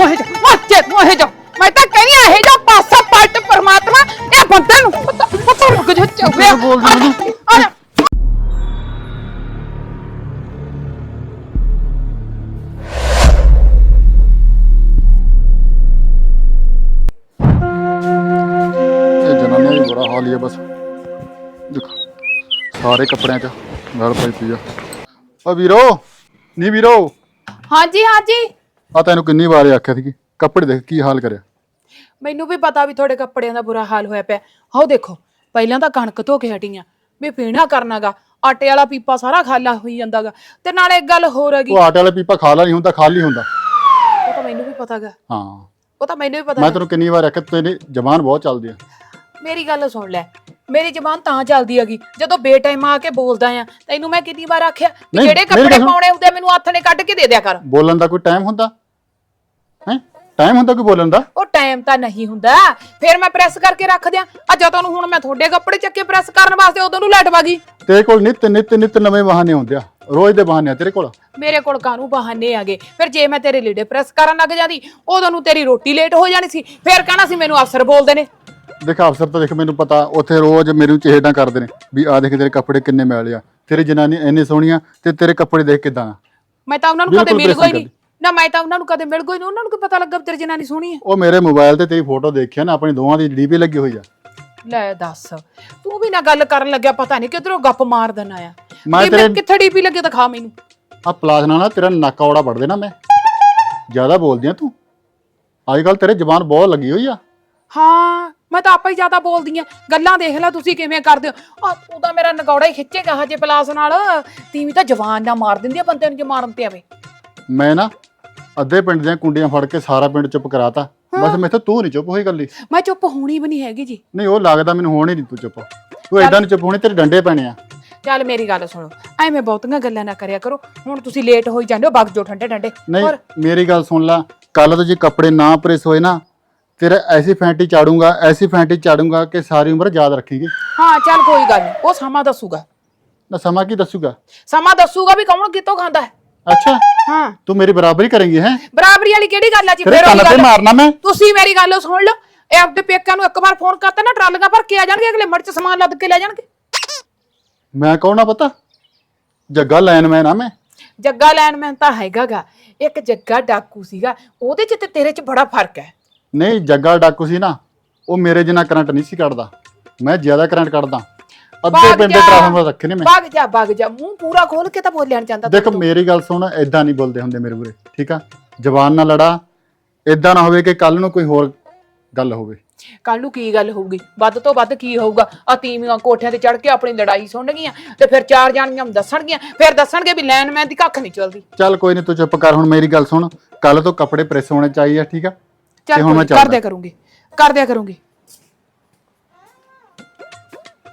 ਤੂੰ ਇਹ ਜਾ ਮੱਚੇ ਤੂੰ ਇਹ ਜਾ ਮੈਂ ਤਾਂ ਕਹਿੰਦੀ ਆ ਇਹ ਜਾ ਪਾਸਾ ਪਲਟ ਪਰਮਾਤਮਾ ਇਹ ਬੰਦੇ ਨੂੰ ਪਤਾ ਪਤਾ ਰੁਕ ਜਾ ਚੁੱਪਿਆ ਬੋਲਦੀ ਮੈਨੂੰ? ਆ ਜਾ ਇਹ ਜਨਾਨੀਆਂ ਦੀ ਬੁਰਾ ਹਾਲ ਹੀ ਆ ਬਸ ਦੇਖੋ ਸਾਰੇ ਕੱਪੜਿਆਂ 'ਚ ਗਲ ਪਈ ਪਈ ਆ ਓ ਵੀਰੋ ਨੀ ਵੀਰੋ ਹਾਂਜੀ ਹਾਂਜੀ ਆ ਤੈਨੂੰ ਕਿੰਨੀ ਵਾਰ ਆਖਿਆ ਸੀ ਕਿ ਕੱਪੜੇ ਦੇਖ ਕੀ ਹਾਲ ਕਰਿਆ? ਮੈਨੂੰ ਵੀ ਪਤਾ ਵੀ ਤੁਹਾਡੇ ਕੱਪੜਿਆਂ ਦਾ ਬੁਰਾ ਹਾਲ ਹੋਇਆ ਪਿਆ। ਹਾਓ ਦੇਖੋ ਪਹਿਲਾਂ ਤਾਂ ਕਣਕ ਧੋ ਕੇ ਹਟੀਆਂ। ਵੀ ਪੀਣਾ ਕਰਨਾਗਾ ਆਟੇ ਵਾਲਾ ਪੀਪਾ ਸਾਰਾ ਖਾਲਾ ਹੋਈ ਜਾਂਦਾਗਾ। ਤੇ ਨਾਲੇ ਇੱਕ ਗੱਲ ਹੋਰ ਹੈਗੀ। ਉਹ ਆਟੇ ਵਾਲਾ ਪੀਪਾ ਖਾਲਾ ਨਹੀਂ ਹੁੰਦਾ ਖਾਲੀ ਹੁੰਦਾ। ਉਹ ਤਾਂ ਮੈਨੂੰ ਵੀ ਪਤਾਗਾ। ਹਾਂ। ਉਹ ਤਾਂ ਮੈਨੂੰ ਵੀ ਪਤਾ ਮੈਂ ਤੈਨੂੰ ਕਿੰਨੀ ਵਾਰ ਆਖਿਆ ਤੇਰੀ ਜ਼ਬਾਨ ਬਹੁਤ ਚੱਲਦੀ ਆ। ਮੇਰੀ ਗੱਲ ਸੁਣ ਲੈ। ਮੇਰੀ ਜ਼ਬਾਨ ਤਾਂ ਚੱਲਦੀ ਹੈਗੀ। ਜਦੋਂ ਬੇਟਾਈਮ ਆ ਕੇ ਬੋਲਦਾ ਆ ਤੈਨੂੰ ਮੈਂ ਕਿੰਨੀ ਵਾਰ ਆਖਿਆ ਵੀ ਨਹੀਂ, ਜਿਹੜੇ ਮੇਰੀ ਕੱਪੜੇ ਗੱਲ ਸੁਣ। ਪਾਉਣੇ ਹੁੰਦੇ ਆ, ਮੈਨੂੰ ਹੱਥ ਨੇ ਕੱਢ ਕੇ ਦੇ ਦਿਆ ਕਰ। ਬੋਲਣ ਦਾ ਕੋਈ ਟਾਈਮ ਹੁੰਦਾ? ਹੈ? ਟਾਈਮ ਹੁੰਦਾ ਕੋਈ ਬੋਲਣ ਦਾ? ਉਹ ਟਾਈਮ ਤਾਂ ਨਹੀਂ ਹੁੰਦਾ। ਫਿਰ ਮੈਂ ਪ੍ਰੈਸ ਕਰਕੇ ਰੱਖ ਦਿਆਂ। ਆ ਜਦੋਂ ਨੂੰ ਹੁਣ ਮੈਂ ਤੁਹਾਡੇ ਕੱਪੜੇ ਚੱਕੇ ਪ੍ਰੈਸ ਕਰਨ ਵਾਸਤੇ ਉਦੋਂ ਨੂੰ ਲੈਟ ਵਾਗੀ। ਤੇਰੇ ਕੋਲ ਨਿੱਤ ਨਿੱਤ ਨਿੱਤ ਨਵੇਂ ਬਹਾਨੇ ਹੁੰਦੇ ਆ। ਰੋਜ਼ ਦੇ ਬਹਾਨੇ ਆ ਤੇਰੇ ਕੋਲ। ਮੇਰੇ ਕੋਲ ਕਾਹਨੂੰ ਬਹਾਨੇ ਆਗੇ? ਫਿਰ ਜੇ ਮੈਂ ਤੇਰੇ ਲੀੜੇ ਪ੍ਰੈਸ ਕਰਨ ਲੱਗ ਜਾਂਦੀ ਉਦੋਂ ਨੂੰ ਤੇਰੀ ਰੋਟੀ ਲੇਟ ਹੋ ਜਾਣੀ ਸੀ। ਫਿਰ ਕਹਿਣਾ ਸੀ ਮੈਨੂੰ ਅਫਸਰ ਬੋਲਦੇ ਨੇ। ਦੇਖ ਅਫਸਰ ਤਾਂ ਦੇਖ ਮੈਨੂੰ ਪਤਾ ਉੱਥੇ ਰੋਜ਼ ਮੈਨੂੰ ਚਿਹੜਾ ਕਰਦੇ ਨੇ ਵੀ ਆ ਦੇਖ ਤੇਰੇ ਕੱਪੜੇ ਕਿੰਨੇ ਮੈਲੇ ਆ। ਤੇਰੀ ਜਨਾਨੀ ਇੰਨੀ ਸੋਹਣੀ ਆ ਤੇ ਤੇਰੇ ਕੱਪੜੇ ਦੇਖ ਕਿਦਾਂ ਮੈਂ ਤਾਂ ਉਹਨਾਂ ਨੂੰ ਕਦੇ ਬਿਲਕੁਲ ਮਿਲ ਨਹੀਂ। ਨਹੀਂ ਨਾ ਮੈਂ ਤਾਂ ਉਹਨਾਂ ਨੂੰ ਕਦੇ ਮਿਲ ਗਈ ਨਹੀਂ ਉਹਨਾਂ ਨੂੰ ਕੀ ਪਤਾ ਲੱਗਾ ਵੀ ਤੇਰੀ ਜਨਾਨੀ ਸੋਹਣੀ ਹੈ ਉਹ ਮੇਰੇ ਮੋਬਾਈਲ ਤੇ ਤੇਰੀ ਫੋਟੋ ਦੇਖਿਆ ਨਾ ਆਪਣੀ ਦੋਵਾਂ ਦੀ ਡੀਪੀ ਲੱਗੀ ਹੋਈ ਆ। ਲੈ ਦੱਸ ਤੂੰ ਵੀ ਨਾ ਗੱਲ ਕਰਨ ਲੱਗਿਆ ਪਤਾ ਨਹੀਂ ਕਿਧਰੋਂ ਗੱਪ ਮਾਰ ਦੇਣਾ ਆ। ਮੈਂ ਤੇਰੇ- ਕਿੱਥੇ ਡੀਪੀ ਲੱਗੇ ਦਿਖਾ ਮੈਨੂੰ। ਆ ਪਲਾਸ ਨਾਲ ਨਾ ਤੇਰਾ ਨੱਕ ਔੜਾ ਵੜ ਦੇਣਾ ਮੈਂ। ਜ਼ਿਆਦਾ ਬੋਲਦੀ ਆ ਤੂੰ। ਅੱਜ ਕੱਲ ਤੇਰੇ ਜ਼ਬਾਨ ਬਹੁਤ ਲੱਗੀ ਹੋਈ ਆ। ਹਾਂ ਮੈਂ ਤਾਂ ਆਪੇ ਹੀ ਜ਼ਿਆਦਾ ਬੋਲਦੀ ਆ। ਗੱਲਾਂ ਦੇਖ ਲੈ ਤੁਸੀਂ ਕਿਵੇਂ ਕਰਦੇ ਹੋ। ਆ ਤੂੰ ਤਾਂ ਮੇਰਾ ਨਗੌੜਾ ਹੀ ਖਿੱਚੇਗਾ ਹਜੇ ਪਲਾਸ ਨਾਲ। ਤੀਵੀਂ ਤਾਂ ਜਵਾਨ ਨਾ ਮਾਰ ਦਿੰਦੀ ਆ ਬੰਦੇ ਨੂੰ ਜੇ ਮਾਰਨ ਤੇ ਆਵੇ। ਮੈਂ ਨਾ ਅੱਧੇ ਪਿੰਡ ਦੀਆਂ ਕੁੰਡੀਆਂ ਫੜ ਕੇ ਸਾਰਾ ਪਿੰਡ ਚੁੱਪ ਕਰਾਤਾ। ਬਸ ਮੈਥੋਂ ਤੂੰ ਨਹੀਂ ਚੁੱਪ ਹੋਈ ਗੱਲੀ ਮੈਂ ਚੁੱਪ ਹੋਣੀ ਵੀ ਨਹੀਂ ਹੈਗੀ ਜੀ। ਨਹੀਂ ਉਹ ਲੱਗਦਾ ਮੈਨੂੰ ਹੋਣੀ ਨਹੀਂ ਤੂੰ ਚੁੱਪ। ਤੂੰ ਏਦਾਂ ਨਹੀਂ ਚੁੱਪ ਹੋਣੀ ਤੇਰੇ ਡੰਡੇ ਪੈਣੇ ਆ। ਚੱਲ ਮੇਰੀ ਗੱਲ ਸੁਣੋ ਐਵੇਂ ਬਹੁਤੀਆਂ ਗੱਲਾਂ ਨਾ ਕਰਿਆ ਕਰੋ। ਹੁਣ ਤੁਸੀਂ ਲੇਟ ਹੋਈ ਜਾਂਦੇ ਹੋ ਵਗ ਜਾਓ ਠੰਡੇ ਠੰਡੇ ਨਹੀਂ ਹੋਰ? ਮੇਰੀ ਗੱਲ ਸੁਣ ਲੈ ਕੱਲ ਤੋਂ ਜੇ ਕੱਪੜੇ ਨਾ ਪ੍ਰੈਸ ਹੋਏ ਨਾ ਤੇਰਾ ਐਸੀ ਫੈਂਟੀ ਚਾੜੂੰਗਾ ਐਸੀ ਫੈਂਟੀ ਚਾੜੂੰਗਾ ਕਿ ਸਾਰੀ ਉਮਰ ਯਾਦ ਰੱਖੇਂਗੀ। ਹਾਂ ਚੱਲ ਕੋਈ ਗੱਲ ਨਹੀਂ ਉਹ ਸਮਾਂ ਦੱਸੂਗਾ। ਨਾ ਸਮਾਂ ਕੀ ਦੱਸੂਗਾ? ਸਮਾਂ ਦੱਸੂਗਾ ਵੀ ਕੌਣ ਕਿਤੋਂ ਖਾਂਦਾ ਹੈ? ਅੱਛਾ। ਹਾਂ। ਤੂੰ ਮੇਰੀ ਬਰਾਬਰੀ ਕਰੇਂਗੀ ਹੈ? ਬਰਾਬਰੀ ਵਾਲੀ ਕਿਹੜੀ ਗੱਲ ਆ ਜੀ? ਤੇਰੇ ਫਿਰ ਉਹੀ ਕੰਨ ਤੇ ਗੱਲ- ਮਾਰਨਾ ਮੈਂ। ਤੁਸੀਂ ਮੇਰੀ ਗੱਲ ਸੁਣ ਲਓ। ਇਹ ਆਪਦੇ ਪੇਕਿਆਂ ਨੂੰ ਇੱਕ ਵਾਰ ਫੋਨ ਕਰਤਾ ਨਾ ਟਰਾਲੀਆਂ ਭਰ ਕੇ ਆ ਜਾਣਗੇ ਅਗਲੇ ਮੜ ਚ ਸਮਾਨ ਲੱਦ ਕੇ ਲੈ ਜਾਣਗੇ। ਮੈਂ ਕੌਣ ਆ ਪਤਾ? ਜੱਗਾ ਲੈਨਮੈਨ ਆ ਮੈਂ। ਜੱਗਾ ਲੈਂਡਮੈਨ ਤਾਂ ਹੈਗਾਗਾ। ਇੱਕ ਜੱਗਾ ਡਾਕੂ ਸੀਗਾ। ਉਹਦੇ ਚ ਤੇ ਤੇਰੇ ਚ ਬੜਾ ਫ਼ਰਕ ਹੈ। ਨਹੀਂ ਜੱਗਾ ਡਾਕੂ ਸੀ ਨਾ। ਉਹ ਮੇਰੇ ਜਿੰਨਾ ਕਰੰਟ ਨਹੀਂ ਸੀ ਕੱਢਦਾ। ਮੈਂ ਜ਼ਿਆਦਾ ਕਰੰਟ ਕੱਢਦਾ। ਅੱਧੇ ਭਾਗ ਪਿੰਡ। ਟ੍ਰਾਂਸਫਾਰਮਰ ਰੱਖੇ ਨੇ ਮੈਂ। ਵਗ ਜਾ ਵਗ ਜਾ। ਮੂੰਹ ਪੂਰਾ ਖੋਲ ਕੇ ਤਾਂ ਬੋਲਿਆ ਨੀ ਜਾਂਦਾ ਦੇਖ ਮੇਰੀ ਗੱਲ ਸੁਣ ਐਦਾਂ ਨਹੀਂ ਬੋਲਦੇ ਹੁੰਦੇ ਮੇਰੇ ਉਰੇ ਠੀਕ ਆ? ਜ਼ਬਾਨ ਨਾਲ ਲੜਾ ਐਦਾਂ ਨਾ ਹੋਵੇ ਕਿ ਕੱਲ ਨੂੰ ਕੋਈ ਹੋਰ ਗੱਲ ਹੋਵੇ। ਕੱਲ ਨੂੰ ਕੀ ਗੱਲ ਹੋਊਗੀ? ਵੱਧ ਤੋਂ ਵੱਧ ਕੀ ਹੋਊਗਾ? ਆ ਤੀਵੀਆਂ ਕੋਠਿਆਂ ਤੇ ਚੜ ਕੇ ਆਪਣੀ ਲੜਾਈ ਸੁਣਨਗੀਆਂ ਤੇ ਫਿਰ ਚਾਰ ਜਾਣੀਆਂ ਦੱਸਣਗੀਆਂ ਫਿਰ ਦੱਸਣਗੇ ਵੀ ਲੈਂਡਮੈਨ ਦੀ ਕੱਖ ਨਹੀਂ ਚੱਲਦੀ। ਚੱਲ ਕੋਈ ਨਹੀਂ ਤੂੰ ਚੁੱਪ ਕਰ ਹੁਣ ਮੇਰੀ ਗੱਲ ਸੁਣ। ਕੱਲ ਤੋਂ ਕੱਪੜੇ ਪ੍ਰੈਸ ਹੋਣੇ ਚਾਹੀਏ ਠੀਕ ਆ? ਚੱਲ ਤੇ ਹੁਣ ਮੈਂ ਕੋਈ- ਕਰ ਚੱਲਦਾ। ਦਿਆ ਕਰੂੰਗੀ ਕਰ ਦਿਆ ਕਰੂੰਗੀ।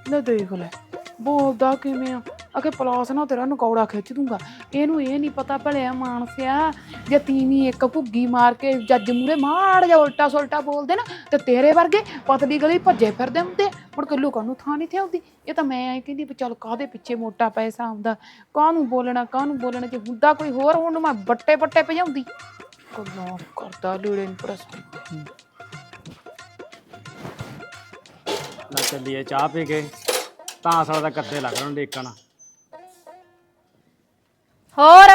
ਨਾ ਦੇਖ ਲੈ, ਬੋਲਦਾ ਕਿਵੇਂ ਆ? ਅਕੇ ਪਲਾਸ ਨਾ ਤੇਰਾ ਨਕੌੜਾ ਖਿੱਚ ਦੂੰਗਾ। ਇਹਨੂੰ ਇਹ ਨਹੀਂ ਪਤਾ ਭਲਿਆ ਮਾਨਸਿਆ, ਜੇ ਤੀਵੀਂ ਇੱਕ ਭੁੱਗੀ ਮਾਰ ਕੇ ਜੱਜ ਮੂਰੇ ਮਾੜ ਜਾ ਉਲਟਾ ਸੁਲਟਾ ਬੋਲਦੇ ਨਾ, ਤੇ ਤੇਰੇ ਵਰਗੇ ਪਤਲੀ ਗਲੀ ਭੱਜੇ ਫਿਰਦੇ ਹੁੰਦੇ। ਮੁੜ ਕੇ ਲੋਕਾਂ ਨੂੰ ਥਾਂ ਨਹੀਂ ਥਿਆਉਂਦੀ। ਇਹ ਤਾਂ ਮੈਂ ਐ ਕਹਿੰਦੀ ਵੀ ਚੱਲ ਕਾਦੇ ਪਿੱਛੇ ਮੋਟਾ ਪੈਸਾ ਆਉਂਦਾ? ਕਾਹਨੂੰ ਬੋਲਣਾ ਕਾਹਨੂੰ ਬੋਲਣਾ? ਜੇ ਹੁੰਦਾ ਕੋਈ ਹੋਰ, ਹੁਣ ਮੈਂ ਬੱਟੇ ਬੱਟੇ ਭਜਾਉਂਦੀ। ਗੱਲਾਂ ਕਰਦਾ ਲੀੜੇ ਨੂੰ ਪ੍ਰੈਸ ਚੱਲੀਏ ਚਾਹ ਪੀ ਕੇ। ਤਾਂ ਸਾਲਾ ਦਾ ਕੱਦੇ ਲੱਗ ਰਹੇ ਦੇਖਣ। ਹੋਰ?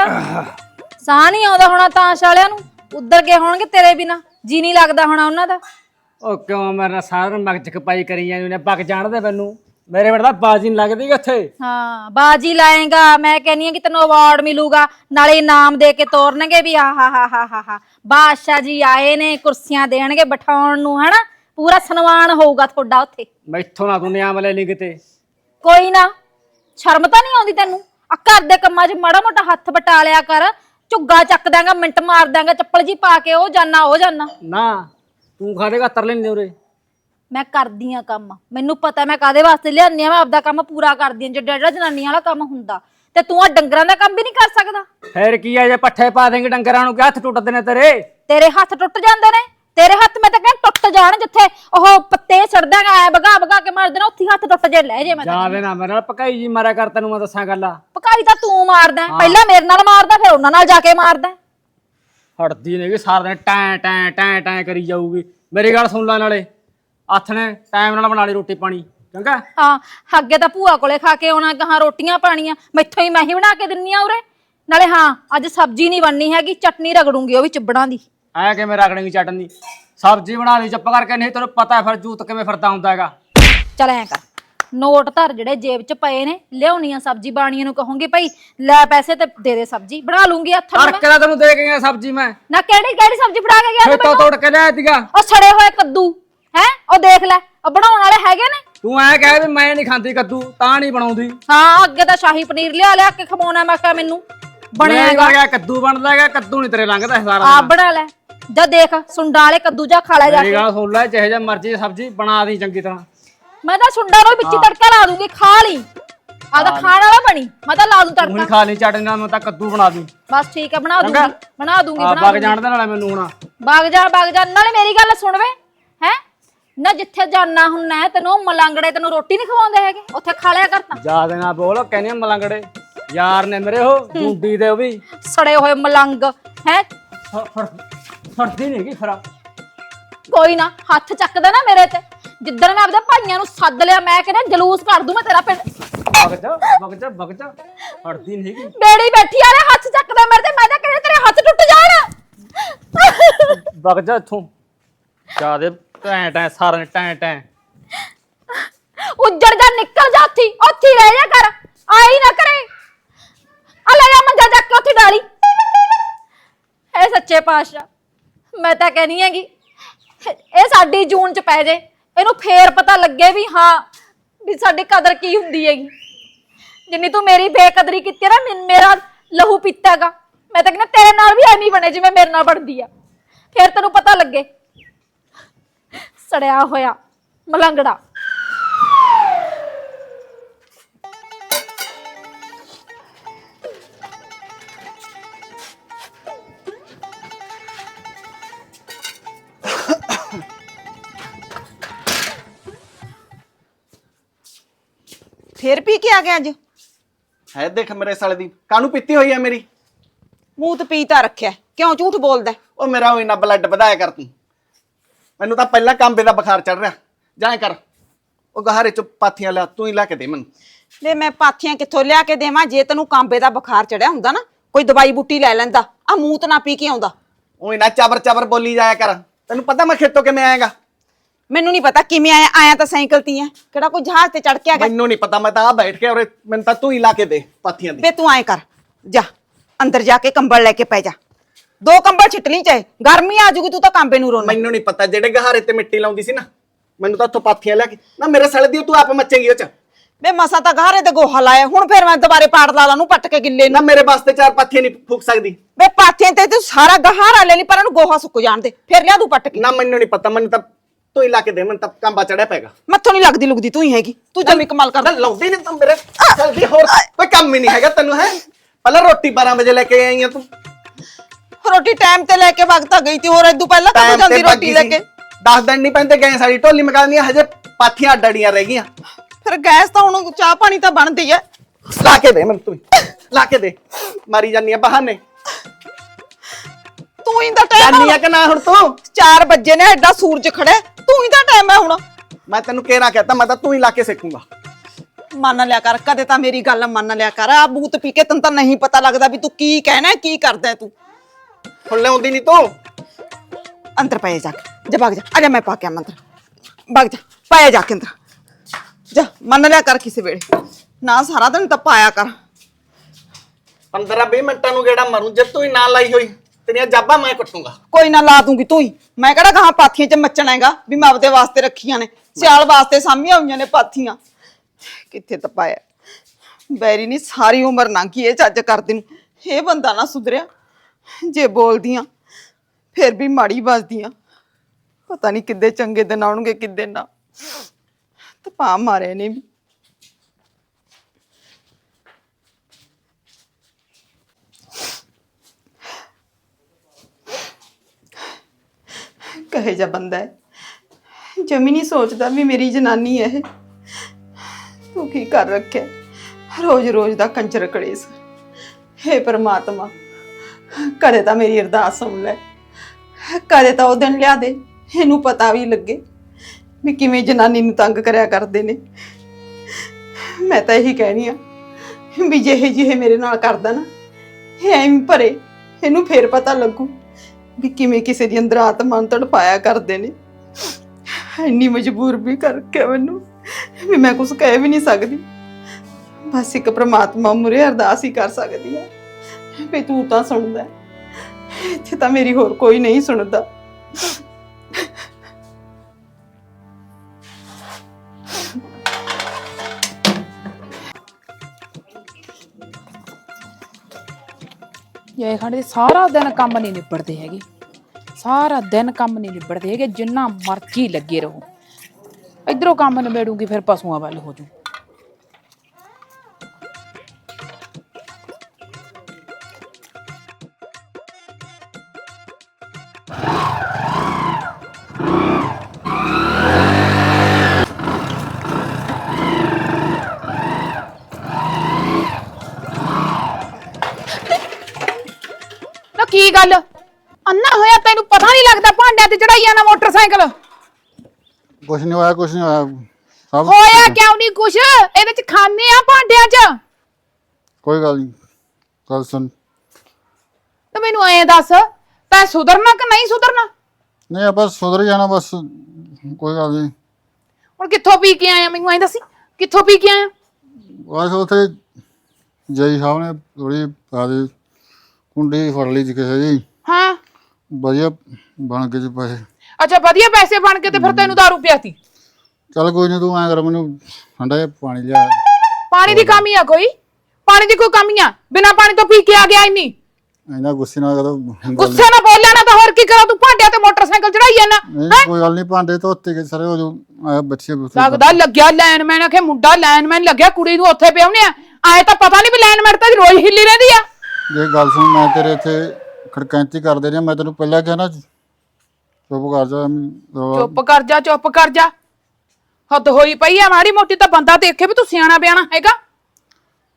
ਸਾਹ ਨਹੀਂ ਆਉਂਦਾ ਹੋਣਾ ਤਾਂਸ਼ ਵਾਲਿਆਂ ਨੂੰ? ਉੱਧਰ ਗਏ ਹੋਣਗੇ ਤੇਰੇ ਬਿਨਾ? ਜੀ ਨਹੀਂ ਲੱਗਦਾ ਹੋਣਾ ਉਹਨਾਂ ਦਾ? ਉਹ ਕਿਉਂ ਮੇਰੇ ਸਾਰਾ ਦਿਨ ਮਗਜ ਖਪਾਈ ਕਰੀ ਜਾਂਦੇ ਨੇ ਪੱਕ ਜਾਣਦੇ ਮੈਨੂੰ? ਮੇਰੇ ਬੇਟਾ ਤਾਂ ਬਾਜੀ ਨਹੀਂ ਲੱਗਦੀ ਗੀ ਉੱਥੇ। ਹਾਂ ਬਾਜੀ ਲਾਏਗਾ। ਮੈਂ ਕਹਿੰਨੀ ਆ ਕਿ ਤੈਨੂੰ ਅਵਾਰਡ ਮਿਲੂਗਾ। ਨਾਲੇ ਇਨਾਮ ਦੇ ਕੇ ਤੋਰਨਗੇ ਵੀ ਆਹ ਹਾ ਹਾ ਹਾ ਹਾ ਬਾਦਸ਼ਾਹ ਜੀ ਆਏ ਨੇ ਕੁਰਸੀਆਂ ਦੇਣਗੇ ਬਿਠਾਉਣ ਨੂੰ ਹਨਾ? ਪੂਰਾ ਸਨਮਾਨ ਹੋਊਗਾ ਤੁਹਾਡਾ ਉੱਥੇ। ਮੈਥੋਂ ਨਾ ਤੂੰ ਨਿਆਮ ਲੈ ਲਈ ਕਿਤੇ। ਕੋਈ ਨਾ ਸ਼ਰਮ ਤਾਂ ਨਹੀਂ ਆਉਂਦੀ ਤੈਨੂੰ? ਆ ਘਰ ਦੇ ਕੰਮਾਂ 'ਚ ਮਾੜਾ ਮੋਟਾ ਹੱਥ ਬਟਾ ਲਿਆ ਕਰ ਝੁੱਗਾ ਚੱਕ ਦਾਂਗਾ ਮਿੰਟ ਮਾਰ ਦਾਂਗਾ ਚੱਪਲ ਜੀ ਪਾ ਕੇ ਉਹ ਜਾਨਾ ਉਹ ਜਾਨਾ। ਨਾ ਤੂੰ ਖਾਦੇਗਾ ਤਰ ਲੈਂਦੇ ਉਰੇ ਮੈਂ ਕਰਦੀ ਆ ਕੰਮ। ਮੈਨੂੰ ਪਤਾ ਮੈਂ ਕਾਦੇ ਵਾਸਤੇ ਲਿਆਨੀ ਆ ਮੈਂ ਆਪਦਾ ਕੰਮ ਪੂਰਾ ਕਰਦੀ ਆ ਜਿਹੜਾ ਜਿਹੜਾ ਜਨਾਨੀਆਂ ਵਾਲਾ ਕੰਮ ਹੁੰਦਾ। ਤੇ ਤੂੰ ਆ ਡੰਗਰਾਂ ਦਾ ਕੰਮ ਵੀ ਨਹੀਂ ਕਰ ਸਕਦਾ। ਫੇਰ ਕੀ ਆ ਜੇ ਪੱਠੇ ਪਾ ਦੇਂਗੇ ਡੰਗਰਾਂ ਨੂੰ ਕਿ ਹੱਥ ਟੁੱਟਦੇ ਨੇ ਤੇਰੇ? ਤੇਰੇ ਹੱਥ ਟੁੱਟ ਜਾਂਦੇ ਨੇ। ਤੇਰੇ ਹੱਥ ਮੈਂ ਤਾਂ ਕਹਿੰਦਾ ਟੁੱਟ ਜਾਣ ਜਿੱਥੇ ਉਹ ਪੱਤੇ ਛੱਡਦਾਗਾ ਐ ਭਗਾ ਭਗਾ ਕੇ ਮਾਰ ਦੇਣਾ ਉੱਥੇ ਹੱਥ ਟੁੱਟ ਜੇ ਲੈ ਜੇ ਮੈਂ ਤਾਂ। ਜਾਵੇ ਨਾ ਮੇਰੇ ਨਾਲ ਪਕਾਈ ਜੀ ਮਾਰਿਆ ਕਰ ਤੈਨੂੰ ਮੈਂ ਦੱਸਾਂ ਗੱਲ। ਪਕਾਈ ਤਾਂ ਤੂੰ ਮਾਰਦਾ ਹੈ। ਪਹਿਲਾਂ ਮੇਰੇ ਨਾਲ ਮਾਰਦਾ ਫਿਰ ਉਹਨਾਂ ਨਾਲ ਜਾ ਕੇ ਮਾਰਦਾ। ਹੈ। ਹਟਦੀ ਨਹੀਂ ਕਿ ਸਾਰਾ ਦਿਨ ਟੈਂ ਟੈਂ ਟੈਂ ਟੈਂ ਕਰੀ ਜਾਊਗੀ। ਮੇਰੀ ਗੱਲ ਸੁਣ ਲੈ ਨਾਲੇ ਹੱਥ ਨੇ ਟਾਈਮ ਨਾਲ ਬਣਾ ਲਈ ਰੋਟੀ ਪਾਣੀ ਚੰਗਾ? ਹਾਂ ਅੱਗੇ ਤਾਂ ਭੂਆ ਕੋਲੇ ਖਾ ਕੇ ਆਉਣਾ ਗਾਹਾਂ ਰੋਟੀਆਂ ਪਾਣੀਆਂ ਮੈਥੋਂ ਹੀ ਮੈਂ ਹੀ ਬਣਾ ਕੇ ਦਿੰਨੀ ਆ ਉਰੇ। ਨਾਲੇ ਹਾਂ ਅੱਜ ਸਬਜ਼ੀ ਨਹੀਂ ਬਣਨੀ ਹੈਗੀ ਚਟਨੀ ਰਗੜੂੰਗੀ ਉਹ ਵੀ ਚਿੱਬੜਾਂ ਦੀ। ਐ ਕਿਵੇਂ ਰਗੜੇਂਗੀ ਚਟਨੀ? ਸਬਜ਼ੀ ਬਣਾ ਲਈ ਚੁੱਪ ਕਰਕੇ ਨਹੀਂ ਤੈਨੂੰ ਪਤਾ ਫਿਰ ਜੂਤ ਕਿਵੇਂ ਫਿਰਦਾ ਹੁੰਦਾ ਹੈਗਾ। ਚੱਲ ਐ ਕਰ ਨੋਟ ਧਰ ਜਿਹੜੇ ਜੇਬ 'ਚ ਪਏ ਨੇ ਲਿਆਉਣੀ ਆ ਸਬਜ਼ੀ ਬਾਣੀਆਂ ਨੂੰ ਕਹੂੰਗੀ ਭਾਈ ਲੈ ਪੈਸੇ ਤੇ ਦੇ ਦੇ ਸਬਜ਼ੀ ਬਣਾ ਲੂੰਗੀ ਹੱਥ ਨਾਲ। ਤੜਕੇ ਦਾ ਤੈਨੂੰ ਦੇ ਕੇ ਗਿਆ ਸਬਜ਼ੀ ਮੈਂ। ਨਾ ਕਿਹੜੀ ਕਿਹੜੀ ਸਬਜ਼ੀ ਫੜਾ ਕੇ ਗਿਆ ਤੂੰ ਖੇਤੋਂ ਤੋੜ ਕੇ ਲਿਆਇਆ ਸੀਗਾ। ਉਹ ਸੜੇ ਹੋਏ ਕੱਦੂ ਹੈ? ਉਹ ਦੇਖ ਲੈ ਉਹ ਬਣਾਉਣ ਵਾਲੇ ਹੈਗੇ ਨੇ? ਤੂੰ ਐ ਕਹਿ ਵੀ ਮੈਂ ਨਹੀਂ ਖਾਂਦੀ ਕੱਦੂ ਤਾਂ ਨਹੀਂ ਬਣਾਉਂਦੀ। ਹਾਂ ਅੱਗੇ ਤਾਂ ਸ਼ਾਹੀ ਪਨੀਰ ਲਿਆ ਲਿਆ ਕੇ ਖਵਾਉਣਾ ਮੈਂ ਕਿਹਾ ਮੈਨੂੰ। ਬਣਿਆ ਗਿਆ ਕੱਦੂ ਬਣਦਾ ਹੈਗਾ ਕੱਦੂ ਨਹੀਂ ਤੇਰੇ ਲੰਘਦਾ ਇਹ ਸਾਰਾ ਆ ਦਿਨ। ਬਣਾ ਲੈ। ਜਾ ਦੇਖ ਸੁੰਡਾਂ ਵਾਲੇ ਕੱਦੂ ਜਾ ਖਾ ਲੈ ਜਾ ਮੇਰੀ ਕੇ। ਗੱਲ ਸੁਣ ਲੈ ਜਿਹੇ ਜਿਹਾ ਮਰਜ਼ੀ ਸਬਜ਼ੀ ਬਣਾ ਦੀ ਚੰਗੀ ਤਰ੍ਹਾਂ। ਮੈਂ ਤਾਂ ਸੁੰਡਾਂ ਨੂੰ ਵਿੱਚ ਹੀ। ਤੜਕਾ ਲਾ ਦੂੰਗੀ ਖਾ ਲਈ। ਆ ਤਾਂ ਖਾਣ ਵਾਲਾ ਬਣੀ। ਮੈਂ ਤਾਂ ਲਾ ਦੂੰ ਤੂੰ ਹੀ ਤੜਕਾ। ਖਾ ਲਈ ਚਟਨੀ ਨਾਲ ਮੈਂ ਤਾਂ ਕੱਦੂ ਬਣਾ ਦੂੰ। ਬਸ ਠੀਕ ਹੈ ਬਣਾ ਦੂੰਗੀ। ਚੰਗਾ। ਬਣਾ ਦੂੰਗੀ ਆ ਬਣਾ ਬਗ ਜਾਣ ਦੇ ਨਾਲੇ ਮੈਨੂੰ ਹੁਣ। ਵਗ ਜਾ ਵਗ ਜਾ। ਨਾਲੇ ਮੇਰੀ ਗੱਲ ਸੁਣ ਵੇ ਹੈ? ਨਾ ਜਿੱਥੇ ਜਾਣਾ ਹੁੰਨਾ ਹੈ ਤੈਨੂੰ ਉਹ ਮਲੰਗੜੇ ਤੈਨੂੰ ਰੋਟੀ ਨਹੀਂ ਖਵਾਉਂਦੇ ਹੈਗੇ। ਉੱਥੇ ਖਾ ਲਿਆ ਕਰ ਤਾਂ। ਜ਼ਿਆਦਾ ਨਾ ਬੋਲ ਕਹਿੰਦੇ ਮਲੰਗੜੇ। ਯਾਰ ਨੇ ਮੇਰੇ ਉਹ ਜੁੰਡੀ ਦੇ ਉਹ ਵੀ। ਸੜੇ ਹੋਏ ਮਲੰਗ ਹੈ? ਫੜਦੀ ਨਹੀਂ ਹੈਗੀ ਫਰਾ ਕੋਈ ਨਾ ਹੱਥ ਚੱਕਦਾ ਨਾ ਮੇਰੇ ਤੇ। ਜਿੱਦਣ ਮੈਂ ਆਪਦੇ ਭਾਈਆਂ ਨੂੰ ਸੱਦ ਲਿਆ ਮੈਂ ਕਹਿੰਦਾ ਜਲੂਸ ਕਰ ਦੂੰ ਮੈਂ ਤੇਰਾ ਪਿੰਡ। ਬਗ ਜਾ ਬਗ ਜਾ ਬਗ ਜਾ। ਫੜਦੀ ਨਹੀਂ ਹੈਗੀ। ਬੇੜੀ ਬੈਠੀ ਆ ਹੱਥ ਚੱਕਦਾ ਮੇਰੇ ਤੇ। ਮੈਂ ਤਾਂ ਕਹਿੰਦਾ ਤੇਰੇ ਹੱਥ ਟੁੱਟ ਜਾਣ। ਬਗ ਜਾ ਇੱਥੋਂ। ਜਿਆਦੇ ਟੈਂ ਟੈਂ ਸਾਰਿਆਂ ਨੇ ਟੈਂ ਟੈਂ। ਉੱਜੜ ਜਾ ਨਿਕਲ ਜਾ ਉੱਥੀ ਉੱਥੀ ਰਹਿ ਜਾ ਕਰ। ਆਈ ਨਾ ਕਰੇ। ਆ ਲੈ ਜਾ ਮੰਜਾ ਚੱਕ ਕੇ ਉੱਥੇ ਡਾਲੀ। ਐ ਸੱਚੇ ਪਾਤਸ਼ਾਹ, ਮੈਂ ਤਾਂ ਕਹਿਨੀ ਹੈਗੀ, ਇਹ ਸਾਡੀ ਜੂਨ ਚ ਪੈ ਜੇ, ਇਹਨੂੰ ਫੇਰ ਪਤਾ ਲੱਗੇ ਵੀ ਹਾਂ, ਵੀ ਸਾਡੀ ਕਦਰ ਕੀ ਹੁੰਦੀ ਹੈਗੀ। ਜਿੰਨੀ ਤੂੰ ਮੇਰੀ ਬੇਕਦਰੀ ਕੀਤੀ ਹੈ ਨਾ ਮੈਨ- ਮੇਰਾ ਲਹੂ ਪੀਤਾਗਾ, ਮੈਂ ਤਾਂ ਕਹਿੰਦਾ ਤੇਰੇ ਨਾਲ ਵੀ ਐਵੇਂ ਹੀ ਬਣੇ ਜਿਵੇਂ ਮੇਰੇ ਨਾਲ ਬਣਦੀ ਆ। ਫੇਰ ਤੈਨੂੰ ਪਤਾ ਲੱਗੇ, ਸੜਿਆ ਹੋਇਆ ਮਲੰਗੜਾ। ਆ ਗਿਆ ਅੱਜ? ਹੈ ਦੇਖ ਮੇਰੇ ਸਾਲੇ ਦੀ। ਕਾਨੂੰ ਪੀਤੀ ਹੋਈ ਹੈ ਮੇਰੀ? ਮੂੰਹ ਤੇ ਪੀ ਤਾਂ ਰੱਖਿਆ। ਕਿਉਂ ਝੂਠ ਬੋਲਦਾ? ਉਹ ਮੇਰਾ ਉਹ ਇੰਨਾ ਬਲੱਡ ਵਧਾਇਆ ਕਰ ਤੂੰ। ਮੈਨੂੰ ਤਾਂ ਪਹਿਲਾਂ ਕਾਂਬੇ ਦਾ ਬੁਖਾਰ ਚੜ ਰਿਹਾ। ਜਾਂ ਕਰ। ਉਹ ਗਹਾਰੇ ਚ ਪਾਥੀਆਂ ਲਿਆ ਤੂੰ ਹੀ ਲਾ ਕੇ ਦੇ ਮੈਨੂੰ। ਵੇ ਮੈਂ ਪਾਥੀਆਂ ਕਿੱਥੋਂ ਲਿਆ ਕੇ ਦੇਵਾਂ? ਜੇ ਤੈਨੂੰ ਕਾਂਬੇ ਦਾ ਬੁਖਾਰ ਚੜਿਆ ਹੁੰਦਾ ਨਾ ਕੋਈ ਦਵਾਈ ਬੂਟੀ ਲੈ ਲੈਂਦਾ। ਆ ਮੂੰਹ ਤੇ ਨਾ ਪੀ ਕੇ ਆਉਂਦਾ। ਉਹ ਇੰਨਾ ਚਾਬਰ ਚਾਬਰ ਬੋਲੀ ਜਾਇਆ ਕਰ। ਤੈਨੂੰ ਪਤਾ ਮੈਂ ਖੇਤੋਂ ਕਿਵੇਂ ਆਏਗਾ ਮੈਨੂੰ ਨਹੀਂ ਪਤਾ ਕਿਵੇਂ ਆਇਆ ਆਇਆ ਤਾਂ ਸਾਈਕਲ ਤੀ ਐ ਕਿਹੜਾ ਕੋਈ ਜਹਾਜ਼ ਤੇ ਚੜ ਕੇ ਆ ਗਿਆ? ਮੈਨੂੰ ਨਹੀਂ ਪਤਾ ਮੈਂ ਤਾਂ ਆ ਬੈਠ ਕੇ ਔਰੇ ਮੈਨੂੰ ਤਾਂ ਤੂੰ ਹੀ ਲਾ ਕੇ ਦੇ ਪਾਥੀਆਂ ਦੀ। ਵੇ ਤੂੰ ਐ ਕਰ ਜਾ ਅੰਦਰ ਜਾ ਕੇ ਕੰਬਲ ਲੈ ਕੇ ਪੈ ਜਾ। ਦੋ ਕੰਬਲ ਛਿੱਟ ਲਈ ਚਾਹੇ ਗਰਮੀ ਆ ਜੂਗੀ ਤੂੰ ਤਾਂ ਕਾਂਬੇ ਨੂੰ ਰੋਣਾ ਮੈਨੂੰ ਨਹੀਂ ਪਤਾ ਜਿਹੜੇ ਗਹਾਰੇ ਤੇ ਮਿੱਟੀ ਲਾਉਂਦੀ ਸੀ ਨਾ ਮੈਨੂੰ ਤਾਂ ਉੱਥੋਂ ਪਾਥੀਆਂ ਲਿਆ ਕੇ ਨਾ ਮੇਰੇ ਸਾਲੇ ਦੀ ਤੂੰ ਆਪ ਮੱਚੇਂਗੀ ਉਹ ਚ। ਵੇ ਮਸਾ ਤਾਂ ਗਾਰੇ ਤੇ ਗੋਹਾ ਲਾਇਆ ਹੁਣ ਫੇਰ ਮੈਂ ਦੁਬਾਰੇ ਪਾੜ ਲਾ ਲਾ ਨੂੰ ਪੱਟ ਕੇ ਗਿੱਲੇ ਨਾ। ਨੂੰ ਮੇਰੇ ਵਾਸਤੇ ਚਾਰ ਪਾਥੀਆਂ ਨਹੀਂ ਫੂਕ ਸਕਦੀ। ਵੇ ਪਾਥੀਆਂ ਤੇ ਤੂੰ ਸਾਰਾ ਗਹਾਰਾ ਲੈ ਲਈ ਪਰ ਉਹਨੂੰ ਗੋਹਾ ਸੁੱਕ ਜਾਣ ਦੇ ਫੇਰ ਲਿਆ ਦੂ ਪੱਟ ਕੇ। ਨਾ ਮੈਨੂੰ ਨਹੀਂ ਪਤਾ ਮੈਨੂੰ ਤਾਂ ਤੂੰ ਹੀ ਲਾ ਕੇ ਦੇ ਮੈਨੂੰ ਤਾਂ ਕਾਂਬਾ ਚੜਿਆ ਪੈਗਾ ਮੱਥੋਂ ਨਹੀਂ ਲੱਗਦੀ ਲੁਗਦੀ ਤੂੰ ਹੀ ਹੈਗੀ ਤੂੰ ਜਮੀ ਕਮਾਲ ਨਾ ਕਰਦਾ ਲਾਉਂਦੀ ਨਹੀਂ ਤਾਂ ਮੇਰੇ ਜਲਦੀ ਹੋਰ ਕੋਈ ਕੰਮ ਹੀ ਨਹੀਂ ਹੈਗਾ ਤੈਨੂੰ ਹੈ ਪਹਿਲਾਂ ਰੋਟੀ 12 ਵਜੇ ਲੈ ਕੇ ਆਈ ਆ ਤੂੰ ਰੋਟੀ ਟਾਈਮ ਤੇ ਲੈ ਕੇ ਵਗਤਾ ਗਈ ਤੇ ਹੋਰ ਇਦੋਂ ਪਹਿਲਾਂ ਕਦੋਂ ਟਾਈਮ ਤੇ ਜਾਂਦੀ ਰੋਟੀ ਲੈ ਕੇ 10 ਦਿਨ ਨਹੀਂ ਪੈਂਦੇ ਗਏ ਸਾਡੀ ਢੋਲੀ ਮਕਾਨੀਆਂ ਹਜੇ ਪਾਥੀਆਂ ਡੜੀਆਂ ਰਹਿ ਗਈਆਂ ਫਿਰ ਗੈਸ ਤਾਂ ਹੁਣ ਚਾਹ ਪਾਣੀ ਤਾਂ ਬਣਦੀ ਐ ਲਾ ਕੇ ਦੇ ਮੈਨੂੰ ਤੂੰ ਲਾ ਕੇ ਦੇ ਮਾਰੀ ਜਾਨੀ ਆ ਬਹਾਨੇ ਤੂੰ ਹੀ ਦਾ ਟਾਈਮ ਜਾਨੀ ਆ ਕਿ ਨਾ ਹੁਣ ਤੂੰ 4 ਵਜੇ ਨੇ ਐਡਾ ਸੂਰਜ ਖੜਿਆ ਤੂੰ ਹੀ ਦਾ ਟਾਈਮ ਹੈ ਹੁਣ। ਮੈਂ ਤੈਨੂੰ ਕਿਹੜਾ ਕਹਤਾ ਮੈਂ ਤਾਂ ਤੂੰ ਹੀ ਲਾ ਕੇ ਸਿੱਖੂੰਗਾ। ਮੰਨ ਲਿਆ ਕਰ ਕਦੇ ਤਾਂ ਮੇਰੀ ਗੱਲ ਮੰਨ ਲਿਆ ਕਰ। ਆ ਬੂਤ ਪੀ ਕੇ ਤੈਨੂੰ ਤਾਂ ਨਹੀਂ ਪਤਾ ਲੱਗਦਾ ਵੀ ਤੂੰ ਕੀ ਕਹਿਣਾ ਹੈ, ਕੀ ਕਰਦਾ ਹੈ ਤੂੰ। ਹੁਣ ਲਿਆਉਂਦੀ ਨਹੀਂ ਤੂੰ। ਅੰਦਰ ਪਏ ਜਾ ਕੇ ਜਾ ਭੱਗ ਜਾ। ਆ ਜਾ ਮੈਂ ਪਾ ਕੇ ਆਵਾਂ ਅੰਦਰ। ਭੱਗ ਜਾ ਪਾਇਆ ਜਾ ਕੇ ਅੰਦਰ। ਜਾ ਮੰਨ ਲਿਆ ਕਰ ਕਿਸੇ ਵੇਲੇ। ਨਾ ਸਾਰਾ ਦਿਨ ਤਾਂ ਪਾਇਆ ਕਰ। 15 20 ਮਿੰਟਾਂ ਨੂੰ ਗੇੜਾ ਮਾਰੂ ਜੇ ਤੂੰ ਹੀ ਨਾ ਲਾਈ ਹੋਈ। ਤੇਰੀਆਂ ਜਾਬਾਂ ਮੈਂ ਕੱਟੂੰਗਾ। ਕੋਈ ਨਾ ਲਾ ਦੂੰਗੀ ਤੂੰ ਹੀ। ਮੈਂ ਕਿਹੜਾ ਕਹਾਂ ਪਾਥੀਆਂ 'ਚ ਮੱਚਣਾ ਹੈਗਾ, ਵੀ ਮੈਂ ਆਪਦੇ ਵਾਸਤੇ ਰੱਖੀਆਂ ਨੇ। ਸਿਆਲ ਵਾਸਤੇ ਸਾਂਭੀਆਂ ਹੋਈਆਂ ਨੇ ਪਾਥੀਆਂ। ਕਿੱਥੇ ਤਪਾਇਆ। ਬੈਰੀ ਨਹੀਂ ਸਾਰੀ ਉਮਰ ਲੰਘੀ ਇਹ ਚੱਜ ਕਰਦੀ ਨੂੰ। ਇਹ ਬੰਦਾ ਨਾ ਸੁਧਰਿਆ। ਜੇ ਬੋਲਦੀਆਂ, ਫਿਰ ਵੀ ਮਾੜੀ ਵੱਜਦੀਆਂ। ਪਤਾ ਨਹੀਂ ਕਿੱਦੇ ਚੰਗੇ ਦਿਨ ਆਉਣਗੇ, ਕਿੱਦੇ ਨਾ। ਤਪਾ ਮਾਰੇ ਨੇ ਵੀ। ਕਹੇ ਜਾ ਬੰਦਾ ਹੈ? ਜਮੀ ਨਹੀਂ ਸੋਚਦਾ ਵੀ ਮੇਰੀ ਜਨਾਨੀ ਹੈ ਇਹ। ਤੂੰ ਕੀ ਕਰ ਰੱਖਿਆ? ਰੋਜ਼ ਰੋਜ਼ ਦਾ ਕੰਜਰ ਕਲੇਸ਼। ਹੇ ਪਰਮਾਤਮਾ, ਕਦੇ ਤਾਂ ਮੇਰੀ ਅਰਦਾਸ ਸੁਣ ਲੈ। ਕਦੇ ਤਾਂ ਉਹ ਦਿਨ ਲਿਆ ਦੇ, ਇਹਨੂੰ ਪਤਾ ਵੀ ਲੱਗੇ ਵੀ ਕਿਵੇਂ ਜਨਾਨੀ ਨੂੰ ਤੰਗ ਕਰਿਆ ਕਰਦੇ ਨੇ। ਮੈਂ ਤਾਂ ਇਹੀ ਕਹਿਣੀ ਆ ਵੀ ਜਿਹੇ ਜਿਹੇ ਮੇਰੇ ਨਾਲ ਕਰਦਾ ਨਾ, ਇਹ ਐਵੇਂ ਭਰੇ, ਇਹਨੂੰ ਫੇਰ ਪਤਾ ਲੱਗੂ। ਵੀ ਕਿਵੇਂ ਕਿਸੇ ਦੀ ਅੰਦਰ ਆਤਮਾ ਨੂੰ ਤੜਪਾਇਆ ਕਰਦੇ ਨੇ। ਇੰਨੀ ਮਜਬੂਰ ਵੀ ਕਰਕੇ ਮੈਨੂੰ ਵੀ ਮੈਂ ਕੁਝ ਕਹਿ ਵੀ ਨਹੀਂ ਸਕਦੀ। ਬਸ ਇੱਕ ਪ੍ਰਮਾਤਮਾ ਮੁਰੇ ਅਰਦਾਸ ਹੀ ਕਰ ਸਕਦੀ ਆ। ਵੀ ਤੂੰ ਤਾਂ ਸੁਣਦਾ। ਹੈ। ਇੱਥੇ ਤਾਂ ਮੇਰੀ ਹੋਰ ਕੋਈ ਨਹੀਂ ਸੁਣਦਾ। ਇਹ ਖੰਡ ਦੇ ਸਾਰਾ ਦਿਨ ਕੰਮ ਨਹੀਂ ਨਿਬੜਦੇ ਹੈਗੇ। ਸਾਰਾ ਦਿਨ ਕੰਮ ਨਹੀਂ ਨਿਬੜਦੇ ਹੈਗੇ, ਜਿੰਨਾ ਮਰਜ਼ੀ ਲੱਗੇ ਰਹੋ। ਇਧਰੋਂ ਕੰਮ ਨਿਬੇੜੂਗੀ, ਫਿਰ ਪਸ਼ੂਆਂ ਵੱਲ ਹੋ ਜੂ। ਚੜਾਈ ਜਾਣਾ ਮੋਟਰਸਾਈਕਲ। ਕੁਛ ਨਹੀਂ ਹੋਇਆ ਕੁਛ ਨਹੀਂ ਹੋਇਆ। ਸਭ ਹੋਇਆ ਕਿਉਂ ਨਹੀਂ ਕੁਛ? ਇਹਦੇ ਚ ਖਾਨੇ ਆ ਭਾਂਡਿਆਂ ਚ। ਕੋਈ ਗੱਲ ਨਹੀਂ ਗੱਲ ਸੁਣ। ਤੇ ਮੈਨੂੰ ਐਂ ਦੱਸ ਤੈਂ ਸੁਧਰਨਾ ਕਿ ਨਹੀਂ ਸੁਧਰਨਾ? ਨਹੀਂ ਆਪਾਂ ਸੁਧਰ ਜਾਣਾ ਬਸ। ਕੋਈ ਗੱਲ ਨਹੀਂ ਹੁਣ ਕਿੱਥੋਂ ਪੀ ਕੇ ਆਇਆ ਮੈਨੂੰ ਐਂ ਦੱਸੀ ਕਿੱਥੋਂ ਪੀ ਕੇ ਆਇਆ? ਬਸ ਉੱਥੇ ਜਈ ਸਾਹਿਬ ਨੇ ਥੋੜੀ ਆਦੀ ਕੁੰਡੀ ਫੜ ਲਈ ਸੀ ਕਿਸੇ ਦੀ। ਹਾਂ। ਵਧੀਆ ਬਣ ਕੇ ਜੀ ਪੈਸੇ। ਅੱਛਾ ਵਧੀਆ ਪੈਸੇ ਬਣ ਕੇ ਤੇ ਫਿਰ ਤੈਨੂੰ ਦਾਰੂ ਪਿਆਤੀ? ਚੱਲ ਕੋਈ ਨਹੀਂ ਤੂੰ ਐਂ ਕਰ ਮੈਨੂੰ ਠੰਡਾ ਜਿਹਾ ਪਾਣੀ ਲਿਆ। ਪਾਣੀ ਦੀ ਕਮੀ ਆ ਕੋਈ? ਪਾਣੀ ਦੀ ਕੋਈ ਕਮੀ ਆ? ਬਿਨਾ ਪਾਣੀ ਤੋਂ ਪੀ ਕੇ ਆ ਗਿਆ ਇੰਨੀ? ਇੰਨਾ ਗੁੱਸੇ ਨਾਲ ਕਰੋ। ਗੁੱਸੇ ਨਾਲ ਬੋਲਿਆ ਨਾ ਤਾਂ ਹੋਰ ਕੀ ਕਰਾਂ ਤੂੰ ਭਾਂਡਿਆਂ ਤੇ ਮੋਟਰਸਾਈਕਲ ਚੜਾਈ ਜਾਣਾ ਨਹੀਂ ਕੋਈ ਗੱਲ ਨਹੀਂ ਭਾਂਡੇ ਧੋਤੇ ਗਏ ਸਾਰੇ ਹੋ ਜੋ ਆਇਆ ਬੱਚੇ ਲੱਗਦਾ ਲੱਗਿਆ ਲਾਈਨਮੈਨ ਆਖੇ ਮੁੰਡਾ ਲਾਈਨਮੈਨ ਲੱਗਿਆ ਕੁੜੀ ਨੂੰ ਉੱਥੇ ਪਿਆਉਣੇ ਆ। ਆਏ ਤਾਂ ਪਤਾ ਨਹੀਂ ਵੀ ਲਾਈਨਮੈਨ ਤਾਂ ਰੋਈ ਹਿੱਲੀ ਰਹਿੰਦੀ ਆ। ਜੇ ਗੱਲ ਸੁਣ ਮੈਂ ਤੇਰੇ ਇੱਥੇ ਖੜਕੈਂਤੀ ਕਰਦੇ ਰਿਹਾ ਮੈਂ ਤੈਨੂੰ ਪਹਿਲਾਂ ਕਿਹਾ ਨਾ ਚੁੱਪ ਕਰ ਜਾ ਐਵੇਂ ਚੁੱਪ ਕਰ ਜਾ ਚੁੱਪ ਕਰ ਜਾ। ਹੱਦ ਹੋਈ ਪਈ ਆ ਮਾੜੀ ਮੋਟੀ ਤਾਂ ਬੰਦਾ ਦੇਖੇ ਵੀ ਤੂੰ ਸਿਆਣਾ ਬਿਆਣਾ ਹੈਗਾ?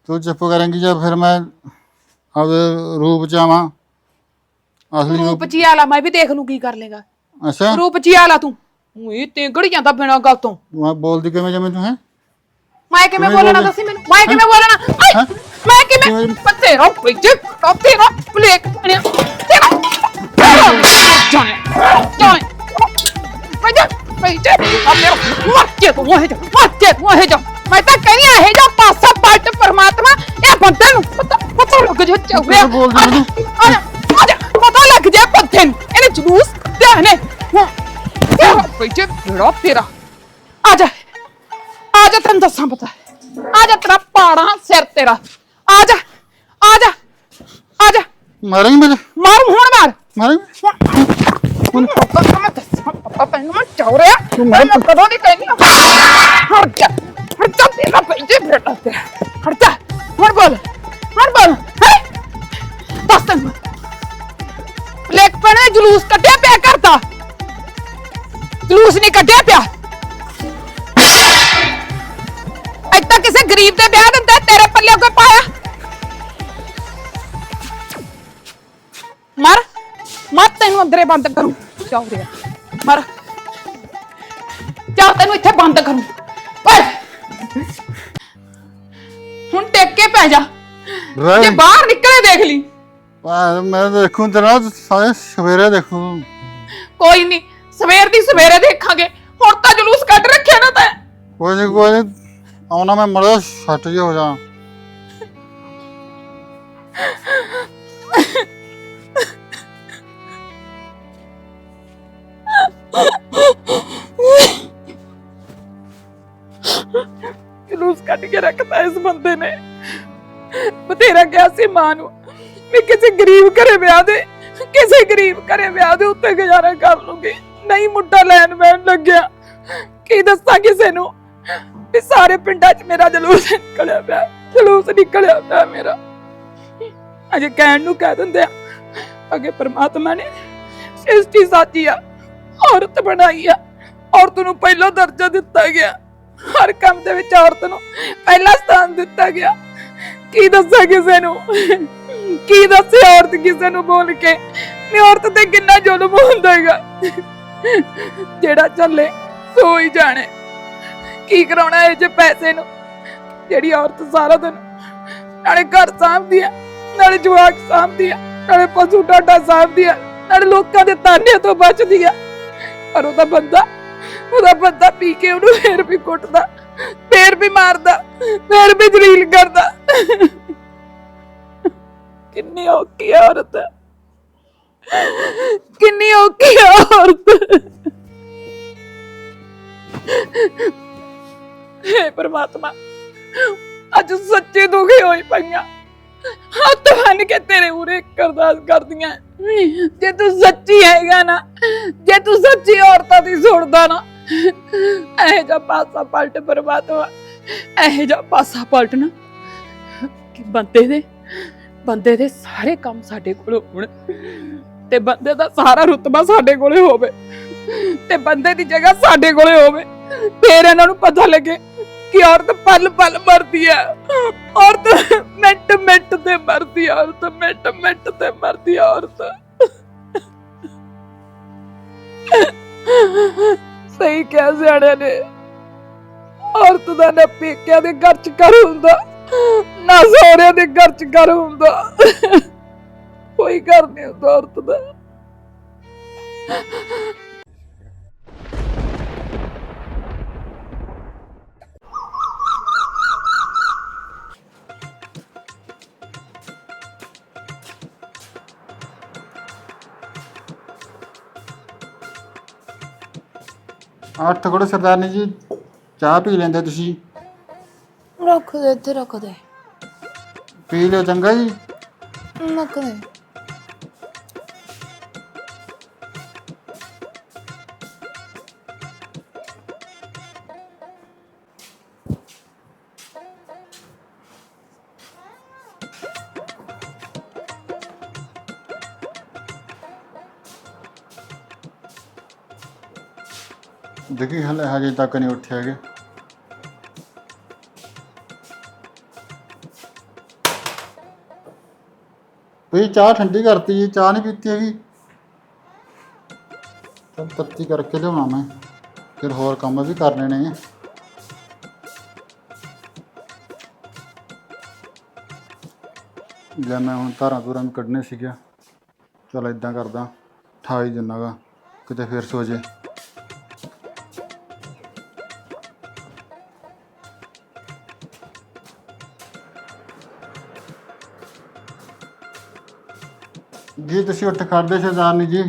ਤੂੰ ਚੁੱਪ ਕਰੇਂਗੀ ਜਾਂ ਫਿਰ ਮੈਂ ਆਪਦੇ ਰੂਪ ਚ ਆਵਾਂ? ਅਸਲੀ ਰੂਪ ਰੂਪ ਚ ਹੀ ਆ ਲਾ ਮੈਂ ਵੀ ਦੇਖ ਲੂ ਕੀ ਕਰ ਲੇਗਾ। ਅੱਛਾ। ਰੂਪ ਚ ਹੀ ਆ ਲਾ ਤੂੰ ਉਹੀ ਤੇਗੜ ਜਾਂਦਾ ਬਿਨਾਂ ਗੱਲ ਤੋਂ। ਮੈਂ ਬੋਲਦੀ ਕਿਵੇਂ ਜਿਵੇਂ ਤੂੰ ਹੈ? ਮੈਂ ਕਿਵੇਂ ਬੋਲਣਾ? ਦੱਸੀ ਮੈਨੂੰ? ਮੈਂ ਕਿਵੇਂ ਬੋਲਣਾ? ਆਈ? ਮੈਂ ਕਿਵੇਂ ਕਿਵੇਂ? ਪੱਤੇ ਰੋ ਪਿੱਛੇ ਟੋਪੀ ਰੋ ਪਲੇਕ ਨੇ ਤੇਰਾ ਜਾਣੇ ਜਾਣੇ। ਮੈਂ ਜਾ ਮੈਂ ਜਾ ਆ ਮੇਰਾ ਮਰ ਕੇ ਤੂੰ ਉਹ ਜਾ ਮਰ ਕੇ ਤੂੰ ਉਹ ਜਾ। ਮੈਂ ਤਾਂ ਕਹਿੰਦੀ ਆ ਇਹ ਜਾ ਪਾਸਾ ਪਲਟ ਪਰਮਾਤਮਾ। ਇਹ ਬੰਦੇ ਨੂੰ ਪਤਾ ਪਤਾ ਲੱਗ ਜਾ ਬੋਲਦੀ ਆ ਜਾ, ਪਤਾ ਲੱਗ ਜਾ ਬੰਦੇ ਨੂੰ। ਇਹਨੇ ਜਲੂਸ ਤੇ ਨੇ ਪਿੱਛੇ ਮੇਰਾ ਤੇਰਾ ਆ ਜਾ। ਆ ਜਾ ਤੈਨੂੰ ਦੱਸਾਂ ਪਤਾ। ਆ ਜਾ ਤੇਰਾ ਪਾੜਾ ਸਿਰ ਤੇਰਾ। ਆ ਜਾ ਆ ਜਾ ਆ ਜਾ। ਮਾਰੇਂਗੀ ਮੇਰੇ ਮਾਰੂ ਹੁਣ ਮਾਰ। ਮਾਰੇਂਗੀ? ਹੁਣ ਪਤਾ ਤਾਂ ਮੈਂ ਦੱਸਾਂ ਪਤਾ ਤੈਨੂੰ ਮੈਂ ਚੌਰਿਆ ਮੈਂ ਕਦੋਂ ਦੀ ਕਹਿੰਦੀ ਹਾਂ ਹਟ ਜਾ ਹਟ ਜਾ ਤੇਰਾ ਪੈਂਦੇ ਬੇਟਾ ਤੇਰਾ। ਹਟ ਜਾ ਹੁਣ ਬੋਲ ਹੁਣ ਬੋਲ। ਹੈ? ਦੱਸ ਤੈਨੂੰ। ਲੇਕ ਪਣੇ ਜਲੂਸ ਕੱਢਿਆ ਪਿਆ ਬੰਦ ਕਰੂੰ। ਚਾਹ ਰਿਹਾ ਮਰ। ਚਾਹ ਤੈਨੂੰ ਇੱਥੇ ਬੰਦ ਕਰੂੰ। ਓਏ। ਹੁਣ ਟੇਕ ਕੇ ਪੈ ਜਾ। ਜੇ ਰਹਿ ਬਾਹਰ ਨਿਕਲੇ ਦੇਖ ਲਈ। ਮੈਂ ਦੇਖੂੰ ਤੇਰਾ ਸਾਰੇ ਸਵੇਰੇ ਦੇਖੂ। ਕੋਈ ਨਹੀਂ ਸਵੇਰ ਦੀ ਸਵੇਰੇ ਦੇਖਾਂਗੇ। ਹੁਣ ਤਾਂ ਜਲੂਸ ਕੱਢ ਰੱਖਿਆ ਨਾ ਤੈਂ। ਕੋਈ ਨਹੀਂ ਕੋਈ ਨਹੀਂ। ਆਉਣਾ ਮੈਂ ਮੜਾ ਛੱਟ ਜਿਹਾ ਹੋ ਜਾ। ਜਲੂਸ ਕੱਢ ਕੇ ਰੱਖਤਾ ਇਸ ਬੰਦੇ ਨੇ ਬਥੇਰਾ ਕਿਹਾ ਸੀ ਮਾਂ ਨੂੰ ਵੀ ਕਿਸੇ ਗਰੀਬ ਘਰੇ ਵਿਆਹ ਦੇ ਕਿਸੇ ਗਰੀਬ ਘਰੇ ਵਿਆਹ ਦੇ ਉੱਤੇ ਗੁਜ਼ਾਰਾ ਕਰ ਲੂੰਗੀ ਨਹੀਂ ਮੁੰਡਾ ਲੈਣ ਮੈਨ ਲੱਗਿਆ ਕੀ ਦੱਸਾਂ ਕਿਸੇ ਨੂੰ ਵੀ ਸਾਰੇ ਪਿੰਡਾਂ 'ਚ ਮੇਰਾ ਜਲੂਸ ਨਿਕਲਿਆ ਪਿਆ ਜਲੂਸ ਨਿਕਲਿਆ ਪਿਆ ਮੇਰਾ ਅਜੇ ਕਹਿਣ ਨੂੰ ਕਹਿ ਦਿੰਦੇ ਆ ਅਗੇ ਪ੍ਰਮਾਤਮਾ ਨੇ ਸ੍ਰਿਸ਼ਟੀ ਸਾਜੀ ਆ ਔਰਤ ਬਣਾਈ ਆ। ਔਰਤ ਨੂੰ ਪਹਿਲਾ ਦਰਜਾ ਦਿੱਤਾ ਗਿਆ। ਹਰ ਕੰਮ ਦੇ ਵਿੱਚ ਔਰਤ ਨੂੰ ਪਹਿਲਾ ਸਥਾਨ ਦਿੱਤਾ ਗਿਆ। ਕੀ ਦੱਸਾਂ ਕਿਸੇ ਨੂੰ? ਕੀ ਦੱਸੇ ਔਰਤ ਕਿਸੇ ਨੂੰ ਬੋਲ ਕੇ? ਨੇ ਔਰਤ ਤੇ ਕਿੰਨਾ ਜ਼ੁਲਮ ਹੁੰਦਾ ਹੈਗਾ। ਜਿਹੜਾ ਚੱਲੇ, ਸੋ ਹੀ ਜਾਣੇ। ਕੀ ਕਰਾਉਣਾ ਇਹ ਜੇ ਪੈਸੇ ਨੂੰ? ਜਿਹੜੀ ਔਰਤ ਸਾਰਾ ਦਿਨ ਨਾਲੇ ਘਰ ਸਾਂਭਦੀ ਆ, ਨਾਲੇ ਜਵਾਕ ਸਾਂਭਦੀ ਆ, ਨਾਲੇ ਪਸ਼ੂ ਡਾਡਾ ਸਾਂਭਦੀ ਆ, ਨਾਲੇ ਲੋਕਾਂ ਦੇ ਤਾਨੇ ਤੋਂ ਬਚਦੀ ਆ। ਪਰ ਉਹਦਾ ਬੰਦਾ। ਉਹਦਾ ਬੰਦਾ ਪੀ ਕੇ ਉਹਨੂੰ ਫੇਰ ਵੀ ਕੁੱਟਦਾ, ਫੇਰ ਵੀ ਮਾਰਦਾ, ਫੇਰ ਵੀ ਜਲੀਲ ਕਰਦਾ। ਕਿੰਨੀ ਔਖੀ ਔਰਤ। ਕਿੰਨੀ ਔਖੀ ਔਰਤ। ਹੇ ਪਰਮਾਤਮਾ, ਅੱਜ ਸੱਚੇ ਦੁਖੀ ਹੋਈ ਪਈਆਂ ਹੱਥ ਬੰਨ ਕੇ ਤੇਰੇ ਉਰੇ ਅਰਦਾਸ ਕਰਦੀਆਂ। ਜੇ ਤੂੰ ਸੱਚੀ ਹੈਗਾ ਨਾ, ਜੇ ਤੂੰ ਸੱਚੀ ਔਰਤਾਂ ਦੀ ਸੁਣਦਾ ਨਾ, ਇਹ ਜਾ ਪਾਸਾ ਪਲਟ ਪਰਮਾਤਮਾ ਇਹ ਜਾ ਪਾਸਾ ਪਲਟਣਾ ਕਿ ਬੰਦੇ ਦੇ ਬੰਦੇ ਦੇ ਸਾਰੇ ਕੰਮ ਸਾਡੇ ਕੋਲ ਹੋਣ ਤੇ ਬੰਦੇ ਦਾ ਸਾਰਾ ਰੁਤਬਾ ਸਾਡੇ ਕੋਲੇ ਹੋਵੇ ਤੇ ਬੰਦੇ ਦੀ ਜਗ੍ਹਾ ਸਾਡੇ ਕੋਲੇ ਹੋਵੇ। ਫੇਰ ਇਹਨਾਂ ਨੂੰ ਪਤਾ ਲੱਗੇ ਕਿ ਔਰਤ ਪਲ ਪਲ ਮਰਦੀ ਹੈ। ਔਰਤ ਮਿੰਟ ਮਿੰਟ ਤੇ ਮਰਦੀ ਹੈ, ਔਰਤ ਮਿੰਟ ਮਿੰਟ ਤੇ ਮਰਦੀ ਹੈ, ਔਰਤ। ਸਹੀ ਕਿਹਾ ਸਿਆਣਿਆਂ ਨੇ। ਔਰਤ ਦਾ ਨਾ ਪੇਕਿਆਂ ਦੇ ਘਰ ਚ ਘਰ ਹੁੰਦਾ, ਨਾ ਸਹੁਰਿਆਂ ਦੇ ਘਰ ਚ ਘਰ ਹੁੰਦਾ। ਕੋਈ ਘਰ ਨਹੀਂ ਹੁੰਦਾ ਔਰਤ ਦਾ। ਅੱਠ ਕੋਲ ਸਰਦਾਰਨੀ ਜੀ ਚਾਹ ਪੀ ਲੈਂਦੇ ਤੁਸੀਂ। ਰੱਖ ਦੇ ਇੱਥੇ ਰੱਖ ਦੇ। ਪੀ ਲਿਓ ਚੰਗਾ ਜੀ। ਰੱਖ ਦੇ। ਦੇਖੀ ਹਲੇ ਹਜੇ ਤੱਕ ਨਹੀਂ ਉੱਠੇ ਹੈਗੇ। ਵੀ ਚਾਹ ਠੰਡੀ ਕਰਤੀ ਜੀ, ਚਾਹ ਨਹੀਂ ਪੀਤੀ ਹੈਗੀ। ਤਾਂ ਤੱਤੀ ਕਰਕੇ ਲਿਆਉਣਾ ਮੈਂ, ਫਿਰ ਹੋਰ ਕੰਮ ਵੀ ਕਰਨੇ ਨੇ। ਲੈ ਮੈਂ ਹੁਣ ਧਾਰਾਂ ਧੁਰਾਂ ਵੀ ਕੱਢਣੇ ਸੀਗੇ ਚਲ ਇਦਾਂ ਕਰਦਾ ਠਾਈ ਦਿੰਨਾ ਗਾ, ਕਿਤੇ ਫਿਰ ਸੋ ਜੇ ਜੀ ਤੁਸੀਂ ਉੱਠ ਖੜਦੇ ਸਰਦਾਰਨੀ ਜੀ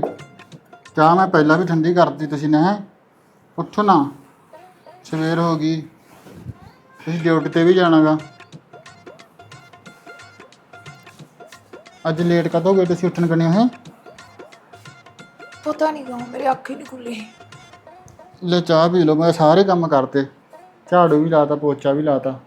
ਚਾਹ ਮੈਂ ਪਹਿਲਾਂ ਵੀ ਠੰਡੀ ਕਰਤੀ ਤੁਸੀਂ ਨੇ ਹੈਂ? ਉੱਠੋ ਨਾ। ਸਵੇਰ ਹੋ ਗਈ। ਤੁਸੀਂ ਡਿਊਟੀ ਤੇ ਵੀ ਜਾਣਾਗਾ। ਅੱਜ ਲੇਟ ਕਦੋਂ ਗਏ ਤੁਸੀਂ ਉੱਠਣ ਕਨੇ ਹੈ? ਪਤਾ ਨਹੀਂ ਕਿਉਂ ਮੇਰੀ ਅੱਖ ਹੀ ਨਹੀਂ ਖੁੱਲੀ। ਲੈ ਚਾਹ ਪੀ ਲਓ ਮੈਂ ਸਾਰੇ ਕੰਮ ਕਰਤੇ। ਝਾੜੂ ਵੀ ਲਾਤਾ ਪੋਚਾ ਵੀ ਲਾਤਾ।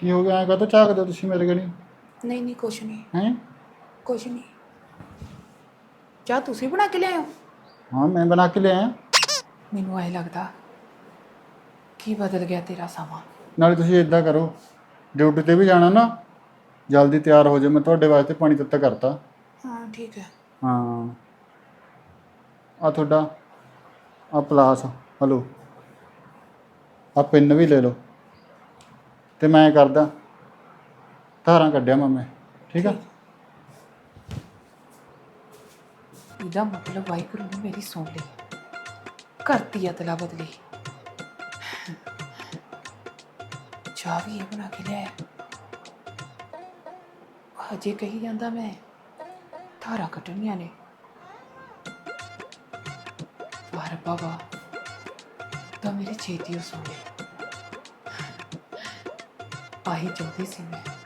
ਕੀ ਹੋ ਗਿਆ? ਐਂ ਕਦੋਂ ਝਾਕਦੇ ਹੋ ਤੁਸੀਂ ਮੇਰੇ ਕਨੀ ਨਹੀਂ ਨਹੀਂ ਕੁਛ ਨਹੀਂ। ਹੈ? ਕੁਛ ਨਹੀਂ। ਚਾਹ ਤੁਸੀਂ ਬਣਾ ਕੇ ਲਿਆਏ ਹੋ ਹਾਂ ਮੈਂ ਬਣਾ ਕੇ ਲਿਆਇਆ। ਮੈਨੂੰ ਐ ਲੱਗਦਾ ਕੀ ਬਦਲ ਗਿਆ ਤੇਰਾ ਸਮਾਂ। ਨਾਲੇ ਤੁਸੀਂ ਇਦਾਂ ਕਰੋ ਡਿਊਟੀ ਤੇ ਵੀ ਜਾਣਾ ਨਾ ਜਲਦੀ ਤਿਆਰ ਹੋ ਜਾਓ। ਮੈਂ ਤੁਹਾਡੇ ਵਾਸਤੇ ਪਾਣੀ ਤੱਤਾ ਕਰਤਾ। ਹਾਂ ਠੀਕ ਹੈ। ਹਾਂ। ਆ ਤੁਹਾਡਾ ਆ ਪਲਾਸ ਹਲੋ। ਆ ਪਿੰਨ ਵੀ ਲੈ ਲਓ। ਤੇ ਮੈਂ ਕਰਦਾ। ਧਾਰਾਂ ਕੱਢਿਆ ਮੈਂ ਠੀਕ ਆ? ਇਹਦਾ ਮਤਲਬ ਵਾਹਿਗੁਰੂ ਨੇ ਮੇਰੀ ਸੁਣ ਲਈ। ਕਰਤੀ ਅਦਲਾ ਬਦਲੀ। ਚਾਹ ਵੀ ਇਹ ਬਣਾ ਕੇ ਲਿਆਇਆ। ਹਜੇ ਕਹੀ ਜਾਂਦਾ ਮੈਂ, ਧਾਰਾ ਕੱਢਣੀਆਂ ਨੇ। ਪਰ ਬਾਬਾ, ਤਾਂ ਮੇਰੀ ਛੇਤੀ ਉਹ ਸੁਣ ਆਹੀ ਚਾਹੁੰਦੀ ਸੀ ਮੈਂ।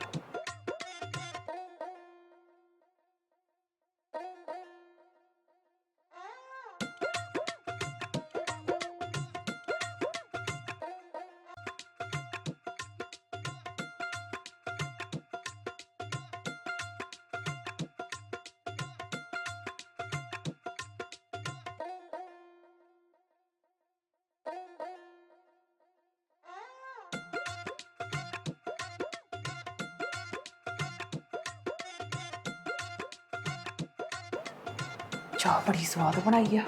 ਚਾਹ ਬੜੀ ਸਵਾਦ ਬਣਾਈ ਆ।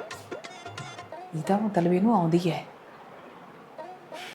ਇਹਦਾ ਮਤਲਬ ਇਹਨੂੰ ਆਉਂਦੀ ਹੈ